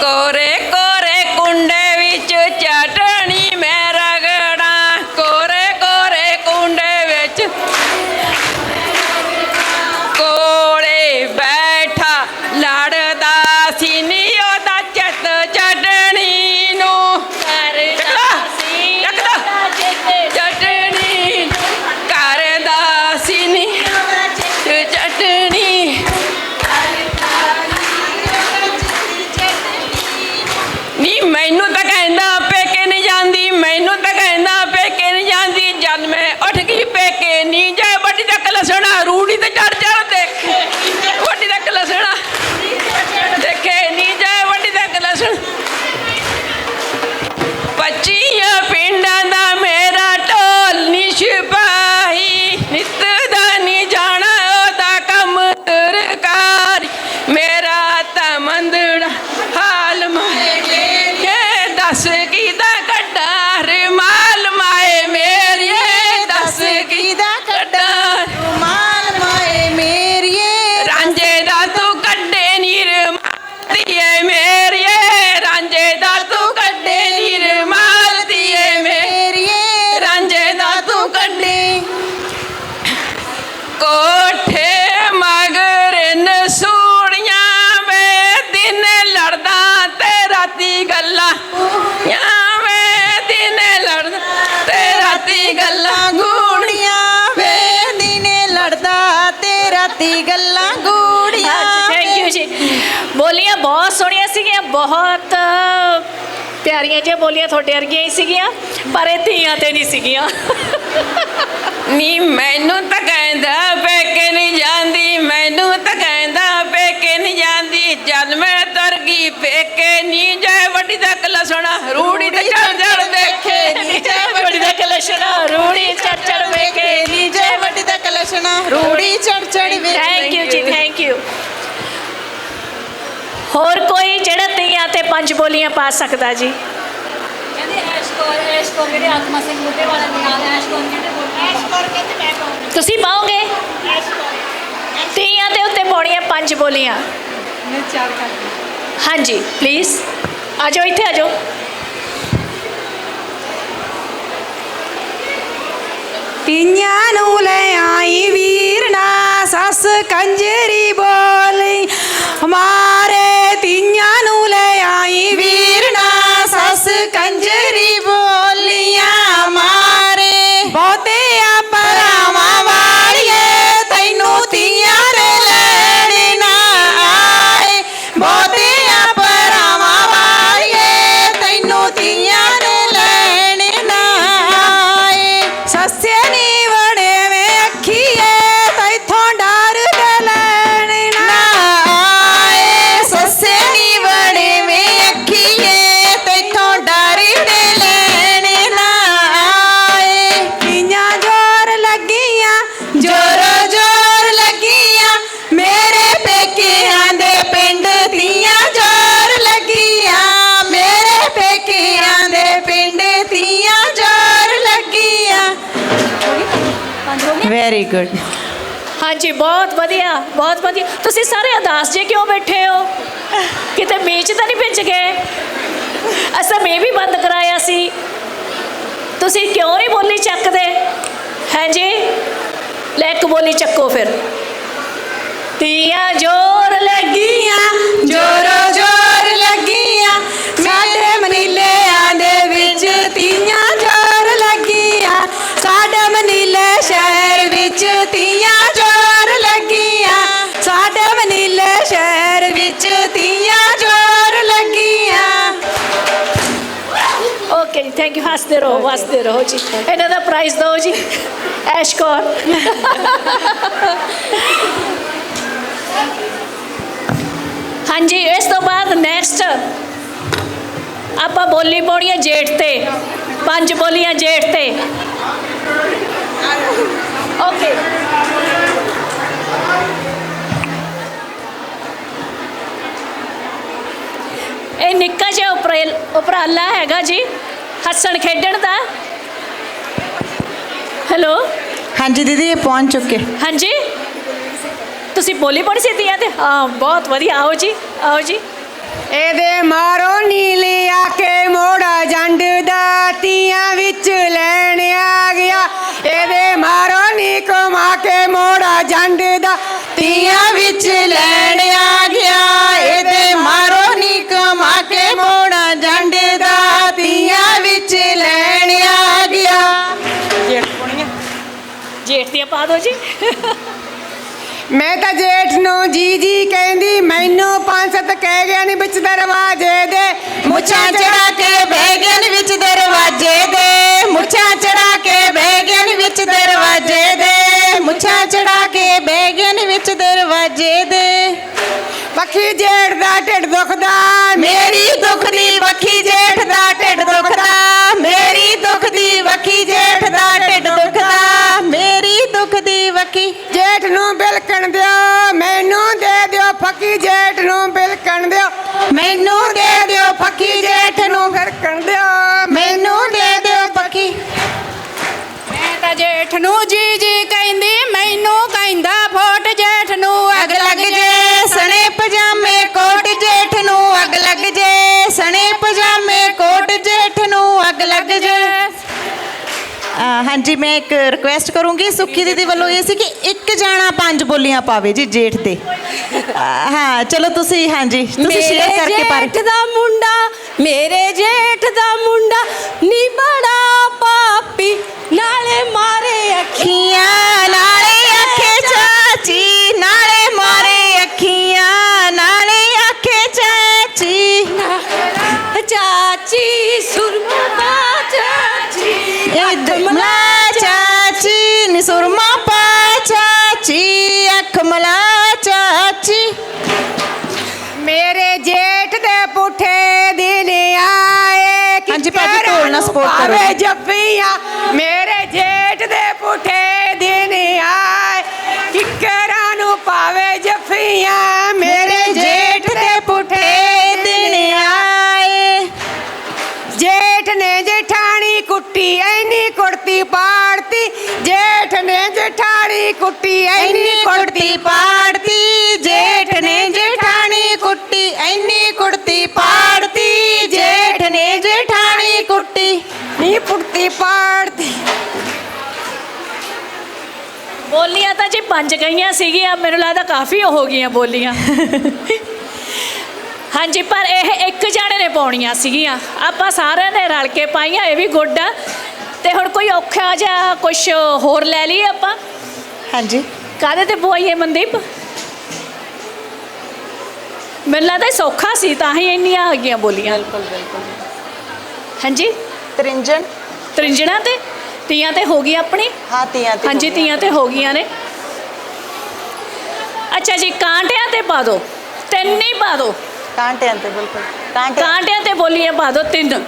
ਕੋਰੇ ਨੀ ਮੈਨੂੰ ਤਾਂ ਕਹਿੰਦਾ ਪੇਕੇ ਨਹੀਂ ਜਾਂਦੀ, ਮੈਨੂੰ ਤਾਂ ਕਹਿੰਦਾ ਪੇਕੇ ਨਹੀਂ ਜਾਂਦੀ। ਜਦ ਮੈਂ ਉੱਠ ਗਈ, ਪੇਕੇ ਨਹੀਂ ਜਾ ਵੱਡੀ ਤੱਕ ਲਸਣਾ ਰੂੜੀ ਤੇ ਚੜ ਚੜ ਗੱਲਾਂ। ਯਾ ਵੇ ਦਿਨ ਲੜਦਾ ਤੇ ਰਾਤੀ ਗੱਲਾਂ ਗੂੜੀਆਂ। ਵੇ ਦਿਨੇ ਲੜਦਾ ਤੇ ਰਾਤੀ ਗੱਲਾਂ ਗੂੜੀਆਂ। ਥੈਂਕ ਯੂ ਜੀ। ਬੋਲੀਆਂ ਬਹੁਤ ਸੋਹਣੀਆਂ ਸੀਗੀਆਂ ਬਹੁਤ ਪਿਆਰੀਆਂ ਜਿਹੀਆਂ ਬੋਲੀਆਂ ਤੁਹਾਡੇ ਵਰਗੀਆਂ ਹੀ ਸੀਗੀਆਂ ਪਰ ਇਹ ਧੀਆਂ ਤੇ ਨਹੀਂ ਸੀਗੀਆਂ। ਨੀ ਮੈਨੂੰ ਤਾਂ ਕਹਿੰਦਾ ਪੇਕੇ ਨਹੀਂ ਜਾਂਦੀ ਮੈਨੂੰ ਤਾਂ ਗਈ ਪੇਕੇ ਨਹੀਂ ਜਾਏ ਵੱਡੀ ਤੱਕ ਲਸਣਾ ਰੂੜੀ ਤੇ ਚੜ ਚੜ ਦੇਖੇ ਨੀ ਜਾਏ ਵੱਡੀ ਤੱਕ ਲਸਣਾ ਰੂੜੀ ਚੜ ਚੜ ਵੇਖੇ ਨੀ ਜੈ ਵੱਡੀ ਦਾ ਕਲਸ਼ਣਾ ਰੂੜੀ ਚੜ ਚੜ ਵੇ ਥੈਂਕ ਯੂ ਜੀ ਥੈਂਕ ਯੂ ਹੋਰ ਕੋਈ ਜਿਹੜਾ ਧੀਆਂ ਤੇ ਪੰਜ ਬੋਲੀਆਂ ਪਾ ਸਕਦਾ ਜੀ। ਕਹਿੰਦੇ ਐਸ਼ ਕੌਰ ਐਸ਼ ਕੌਰ ਜਿਹੜੇ ਆਤਮਾ ਸਿੰਘ ਬੁੱਢੇ ਵਾਲੇ ਦੇ ਨਾਲ ਐਸ਼ ਕੌਰ ਕਹਿੰਦੇ ਬੋਲ ਐਸ਼ ਕੌਰ ਕਹਿੰਦੇ ਮੈਂ ਕੌਰ ਤੁਸੀਂ ਪਾਓਗੇ? ਐਸ਼ ਕੌਰ। ਧੀਆਂ ਦੇ ਉੱਤੇ ਪਾਉਣੀਆਂ ਪੰਜ ਬੋਲੀਆਂ। ਮੈਂ ਚਾਰ ਕਰ ਹਾਂਜੀ ਪਲੀਜ਼ ਆ ਜਾਓ ਇੱਥੇ ਆ ਜਾਓ ਤੀਆਂ ਨੂੰ ਲੈ ਆਈ ਵੀਰਨਾ ਸੱਸ ਕੰਜਰੀ ਬੋਲੀ। ਹਮਾਰੇ ਪੰਜ ਹੋ ਗਏ? ਵੈਰੀ ਗੁੱਡ ਹਾਂਜੀ ਬਹੁਤ ਵਧੀਆ ਬਹੁਤ ਵਧੀਆ। ਤੁਸੀਂ ਸਾਰੇ ਅਦਾਸ ਜੇ ਕਿਉਂ ਬੈਠੇ ਹੋ? ਕਿਤੇ ਮੀਚ ਤਾਂ ਨਹੀਂ ਭਿੱਜ ਗਏ? ਅਸਾਂ ਮੈਂ ਵੀ ਬੰਦ ਕਰਾਇਆ ਸੀ। ਤੁਸੀਂ ਕਿਉਂ ਨਹੀਂ ਬੋਲੀ ਚੱਕਦੇ? ਹਾਂਜੀ? ਲੈ ਇੱਕ ਬੋਲੀ ਚੱਕੋ ਫਿਰ। ਤੀਆਂ ਜੋਰ ਲੱਗੀਆਂ ਜੋਰ ਸ਼ਹਿਰ ਵਿੱਚ ਤੀਆਂ ਜੋਰ ਲੱਗੀਆਂ ਸਾਡੇ ਮਨੀਲੇ ਸ਼ਹਿਰ ਵਿੱਚ ਤੀਆਂ ਜੋਰ ਲੱਗੀਆਂ ਓਕੇ ਜੀ ਥੈਂਕ ਯੂ ਹੱਸਦੇ ਰਹੋ ਹੱਸਦੇ ਰਹੋ ਜੀ ਇਹਨਾਂ ਦਾ ਪ੍ਰਾਈਜ਼ ਦਿਓ ਜੀ ਐਸ਼ ਕੌਰ ਹਾਂਜੀ ਇਸ ਤੋਂ ਬਾਅਦ ਨੈਕਸਟ ਆਪਾਂ ਬੋਲੀ ਪਾਉਣੀ ਹੈ ਜੇਠ ਤੇ ਪੰਜ ਬੋਲੀਆਂ ਜੇਠ ਤੇ ਓਕੇ ਇਹ ਨਿੱਕਾ ਜਿਹਾ ਉਪਰੇਲ ਉਪਰਾਲਾ ਹੈਗਾ ਜੀ ਹੱਸਣ ਖੇਡਣ ਦਾ। ਹੈਲੋ ਹਾਂਜੀ ਦੀਦੀ ਇਹ ਪਹੁੰਚ ਚੁੱਕੇ। ਹਾਂਜੀ? ਤੁਸੀਂ ਬੋਲੀ ਪੜੀ ਸੀ ਤੀਆਂ ਤੇ? ਹਾਂ ਬਹੁਤ ਵਧੀਆ। ਆਓ ਜੀ ਆਓ ਜੀ। ਇਹਦੇ ਮਾਰੋ ਨੀਲੇ ਆ ਕੇ ਮੋੜਾ ਜੰਡ ਦਾ ਤੀਆਂ ਵਿੱਚ ਲੈਣ ਆ ਗਿਆ। ਇਹਦੇ ਮਾਰੋ ਨੀ ਕਮਾ ਕੇ ਮੋੜਾ ਜੰਡ ਦਾ। ਤੀਆਂ ਵਿੱਚ ਲੈਣ ਆ ਗਿਆ। ਇਹਦੇ ਮਾਰੋ ਨੀ ਕਮਾ ਕੇ ਮੋੜਾ ਜੰਡ ਦਾ। ਤੀਆਂ ਵਿੱਚ ਲੈਣ ਆ ਗਿਆ। ਜੇਠ ਦੀਆਂ ਪਾ ਦਿਓ ਜੀ। ਮੈਂ ਤਾਂ ਜੇਠ ਨੂੰ ਜੀ ਜੀ ਕਹਿੰਦੀ ਮੈਨੂੰ ਪੰਜ ਸੱਤ ਕਹਿ ਗਿਆ ਨੀ ਵਿੱਚ ਦਰਵਾਜ਼ੇ ਦੇ। ਮੁੱਛਾਂ ਚੜਾ ਕੇ ਬਹਿ ਗਿਆ ਪੱਖੀ ਜੇਠ ਦਾ ਢਿੱਡ ਦੁਖਦਾ ਮੇਰੀ ਦੁੱਖ ਦੀ ਜੇਠ ਹਾਂਜੀ ਮੈਂ ਇੱਕ ਰਿਕੁਐਸਟ ਕਰੂੰਗੀ। ਸੁੱਖੀ ਦੀਦੀ ਵੱਲੋਂ ਇਹ ਸੀ ਕਿ ਇੱਕ ਜਾਣਾ ਪੰਜ ਬੋਲੀਆਂ ਪਾਵੇ ਜੀ ਜੇਠ ਤੇ ਹਾਂ ਚਲੋ ਤੁਸੀਂ ਹਾਂਜੀ ਤੁਸੀਂ ਸ਼ੇਅਰ ਕਰਕੇ ਪਰ ਜੇਠ ਦਾ ਮੁੰਡਾ ਮੇਰੇ ਜੇਠ ਦਾ ਮੁੰਡਾ ਨੀ ਬੜਾ ਪਾਪੀ ਨਾਲੇ ਮਾਰੇ ਅੱਖੀਆਂ ਨਾਲੇ ਅੱਖੇ ਚਾਚੀ ਨਾਲੇ ਮਾਰੇ ਅੱਖੀਆਂ ਨਾਲੇ ਅੱਖੇ ਚਾਚੀ। ਚਾਚੀ ਸੁਰਮਾ ਕਰੋ। ਪਾਵੇ ਜੱਫੀਆਂ ਮੇਰੇ ਜੇਠ ਦੇ ਪੁੱਠੇ ਦਿਨ ਆਏ। ਕਿੱਕਰਾਂ ਨੂੰ ਪਾਵੇ ਜੱਫੀਆਂ ਮੇਰੇ ਜੇਠ ਦੇ ਪੁੱਠੇ ਦਿਨ ਆਏ। ਜੇਠ ਨੇ ਜੇਠਾਣੀ ਕੁੱਟੀ ਐਨੀ ਕੁੜਤੀ ਪਾੜਤੀ। ਜੇਠ ਨੇ ਜੇਠਾਣੀ ਕੁੱਟੀ ਐਨੀ ਕੁੜਤੀ ਪਾੜਤੀ। ਜੇਠ ਕੁੜਤੀ ਪਾੜਤੀ ਬੋਲੀਆਂ ਤਾਂ ਜੀ ਪੰਜ ਗਈਆਂ ਸੀਗੀਆਂ ਮੈਨੂੰ ਲੱਗਦਾ ਕਾਫੀ ਹੋ ਗਈਆਂ ਬੋਲੀਆਂ। ਹਾਂਜੀ ਪਰ ਇਹ ਇੱਕ ਜਾਣੇ ਨੇ ਪਾਉਣੀਆਂ ਸੀਗੀਆਂ। ਆਪਾਂ ਸਾਰਿਆਂ ਨੇ ਰਲ ਕੇ ਪਾਈਆਂ ਇਹ ਵੀ ਗੁੱਡ ਆ। ਤੇ ਹੁਣ ਕੋਈ ਔਖਾ ਜਿਹਾ ਕੁਝ ਹੋਰ ਲੈ ਲਈਏ ਆਪਾਂ? ਹਾਂਜੀ। ਕਾਹਦੇ ਤੇ ਪਵਾਈਏ ਮਨਦੀਪ? ਮੈਨੂੰ ਲੱਗਦਾ ਸੌਖਾ ਸੀ ਤਾਂ ਹੀ ਇੰਨੀਆਂ ਆ ਗਈਆਂ ਬੋਲੀਆਂ। ਬਿਲਕੁਲ ਬਿਲਕੁਲ। ਹਾਂਜੀ? ਤ੍ਰਿੰਜਣ। ਤ੍ਰਿੰਜਣਾ ਤੇ ਤੀਆਂ ਤੇ ਹੋ ਗਈ ਆਪਣੀ? ਹਾਂ ਤੀਆਂ ਤੇ ਹਾਂਜੀ। ਤੀਆਂ ਤੇ ਹੋ ਗਈਆਂ ਨੇ। ਅੱਛਾ ਜੀ ਕਾਂਟਿਆਂ ਤੇ ਪਾ ਦਿਓ ਤਿੰਨ ਹੀ ਪਾ ਦਿਓ ਕਾਂਟਿਆਂ ਤੇ ਬਿਲਕੁਲ। ਕਾਂਟੇ ਕਾਂਟਿਆਂ ਤੇ ਬੋਲੀਆਂ ਪਾ ਦਿਓ ਤਿੰਨ।